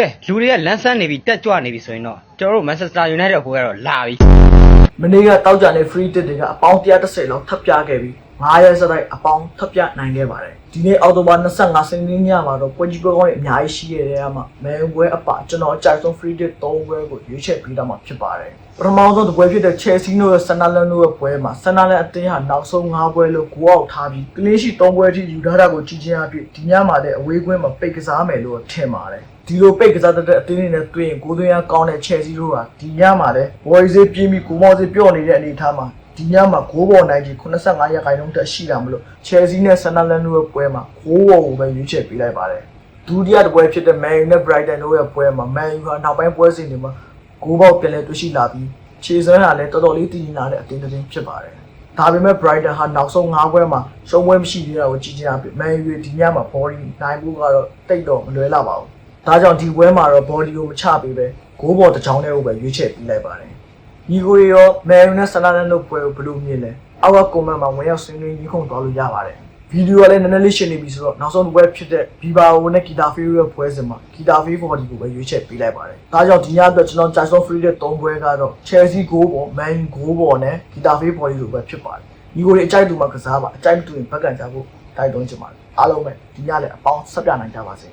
ကဲလူတွေကလန်းဆန်းနေပြီတက်ကြွနေပြီဆိုရင်တော့ကျွန်တော်တို့ Manchester United ဘိုးကတော့လာပြီမနေ့ကတောက်ကြတဲ့ free hit တွေကအပေါင်း130လောက်ထပ်ပြခဲ့ပြီး9ရက်စတိုက်အပေါင်းထပ်ပြနိုင်ခဲ့ပါတယ်ဒီနေ့အောက်တိုဘာ25စနေနေ့ညမှာတော့ပွဲကြီးပွဲကောင်းတွေအများကြီးရှိခဲ့တဲ့အခါမှာမဲပွဲအပကျွန်တော်အကြိုက်ဆုံး free hit 3ပွဲကိုရွေးချယ်ပေးတော့မှာဖြစ်ပါတယ် ပထမဆုံးတစ်ပွဲဖြစ်တဲ့ Chelsea တို့ရဲ့ Sunderland တို့ရဲ့ပွဲမှာ Sunderland အသင်းဟာနောက်ဆုံး5ပွဲလို့ကိုအောင်ထားပြီး clean sheet 3ပွဲအထိယူထားတာကိုကြည့်ချင်းအဖြစ်ဒီညမှာလည်းအဝေးကွင်းမှာပိတ်ကစားမယ်လို့ထင်ပါတယ်ဒီလိုပိတ်ကစားတဲ့အသင်းတွေနဲ့တွေ့ရင်ကိုသွင်းရကောင်းတဲ့ Chelsea တို့ဟာဒီညမှာလည်း boy စေးပြင်းပြီးကိုမောစေးပြော့နေတဲ့အနေအထားမှာဒီညမှာဂိုးပေါ်နိုင်ကြီး85ရာခိုင်နှုန်းတက်ရှိတာမလို့ Chelsea နဲ့ Sunderland တို့ရဲ့ပွဲမှာဂိုးပေါ်ကိုပဲရွေးချယ်ပေးလိုက်ပါတယ်ဒုတိယတစ်ပွဲဖြစ်တဲ့ Man U နဲ့ Brighton တို့ရဲ့ပွဲမှာ Man U ဟာနောက်ပိုင်းပွဲစဉ်တွေမှာ ဂိုးပေါက်ပြန်လဲတွေ့ရှိလာပြီးခြေစွမ်းဟာလည်းတော်တော်လေးတည်ငြိမ်လာတဲ့အသင်းတစ်သင်းဖြစ်ပါတယ်ဒါပေမဲ့ Brighton ဟာနောက်ဆုံး၅ပွဲမှာရှုံးပွဲမရှိသေးတာကိုကြည့်ချင်တာဖြစ် Man U ဒီညမှာ body နိုင်ဖို့ကတော့တိတ်တော့မလွယ်လာပါဘူးဒါကြောင့်ဒီပွဲမှာတော့ body ကိုမချပေးပဲဂိုးပေါ်တစ်ချောင်းနဲ့ကိုပဲရွေးချယ်ပေးလိုက်ပါတယ်ညီကိုတွေရော Man U နဲ့ Sunderland တို့ပွဲကိုဘယ်လိုမြင်လဲအောက်က comment မှာဝင်ရောက်ဆွေးနွေးညီခုံသွားလို့ရပါတယ် ဗီဒီယိုကလည်းနည်းနည်းလေးရှင်းနေပြီဆိုတော့နောက်ဆုံးတစ်ပွဲဖြစ်တဲ့ Viva O နဲ့ Guitar Feel ရဲ့ပွဲစဉ်မှာ Guitar Feel body ကိုပဲရွေးချယ်ပေးလိုက်ပါတယ်ဒါကြောင့်ဒီညအတွက်ကျွန်တော် Jason Free တဲ့၃ပွဲကတော့ Chelsea ဂိုးပေါ် Man U ဂိုးပေါ်နဲ့ Guitar Feel body လိုပဲဖြစ်ပါတယ်ညီကိုတွေအကြိုက်တူမှာကစားပါအကြိုက်မတူရင်ဘက်ကန်ကြဖို့တိုက်တွန်းချင်ပါတယ်အားလုံးပဲဒီညလည်းအပေါင်းဆက်ပြနိုင်ကြပါစေ